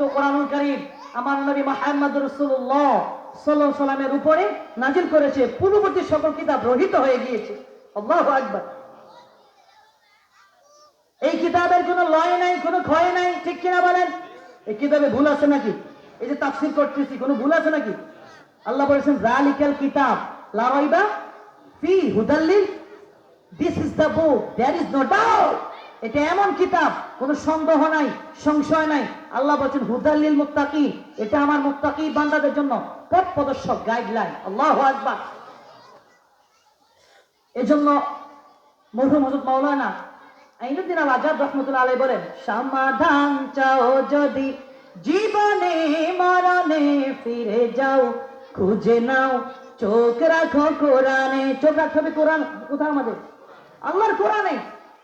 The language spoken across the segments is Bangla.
পবিত্র কোরআনুল কারীম আমার নবী মুহাম্মদ রাসূলুল্লাহ সাল্লাল্লাহু সাল্লামের উপরে নাজিল করেছে। পূর্ববর্তী সকল কিতাব রহিত হয়ে গিয়েছে। আল্লাহু আকবার। এই কিতাবের কোনো লয় নাই, কোনো ক্ষয় নাই, ঠিক কিনা বলেন? এই কিতাবে ভুল আছে নাকি? এই যে তাফসীর করতেছি, কোনো ভুল আছে নাকি? আল্লাহ বলেছেন জালিকাল কিতাব লা রাইবা ফি হুদাল্লিল this is the book there is no doubt এটা এমন কিতাব, কোনো সন্দেহ নাই, সংশয় নাই। আল্লাহ বলছেন হুদাল্লিল মুত্তাকি এটা আমার মুত্তাকি বান্দাদের জন্য পথ প্রদর্শক গাইডলাইন আল্লাহু আকবার। এজন্য মরহুম হযরত মাওলানা আইনুদ্দিন আল আজাদ আলাই বলেন, সমাধান চাও যদি জীবনে মরণে ফিরে যাও, খুঁজে নাও, চোখ রাখো কোরআনে। চোখ রাখতে কোরআন কোথায় আমাদের আল্লাহর কোরআনে।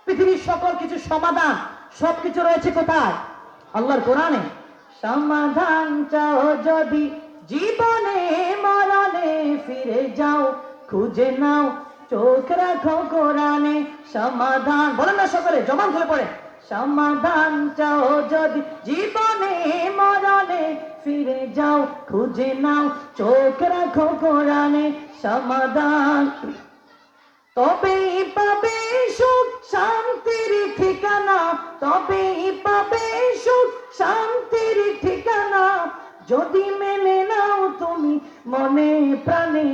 পৃথিবীর সকল কিছু সমাধান, সবকিছু রয়েছে কোথায়? আল্লাহর কোরআনে। সমাধান চাও যদি জীবনে, মরণে ফিরে যাও, খুঁজে নাও, চোখ রাখো কোরআনে সমাধান। বলেন না সকলে জমান খুলে পড়ে। সমাধান চাও যদি জীবনে, মরণে ফিরে যাও, খুঁজে নাও, চোখ রাখো কোরআনে সমাধান। তবেই পাবে তবেই পাবে সুখ? শান্তির ঠিকানা যদি মেনে নাও তুমি মনে প্রাণে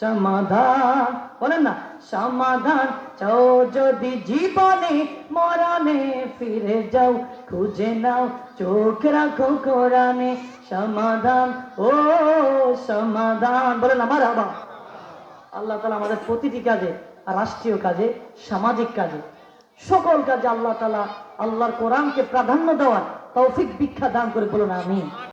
সমাধান। বলেন না, সমাধান চাও যদি জীবনে মরণে ফিরে যাও, খুঁজে নাও, চোখ রাখো কোরআনে সমাধান। ও সমাধান। বলেন আমার আবার। আল্লাহ তালা আমাদের প্রতিটি কাজে, রাষ্ট্রীয় কাজে, সামাজিক কাজে, সকল কাজে আল্লাহ তালা আল্লাহর কোরআনকে প্রাধান্য দেওয়ার তৌফিক ভিক্ষা দান করে বলুন আমি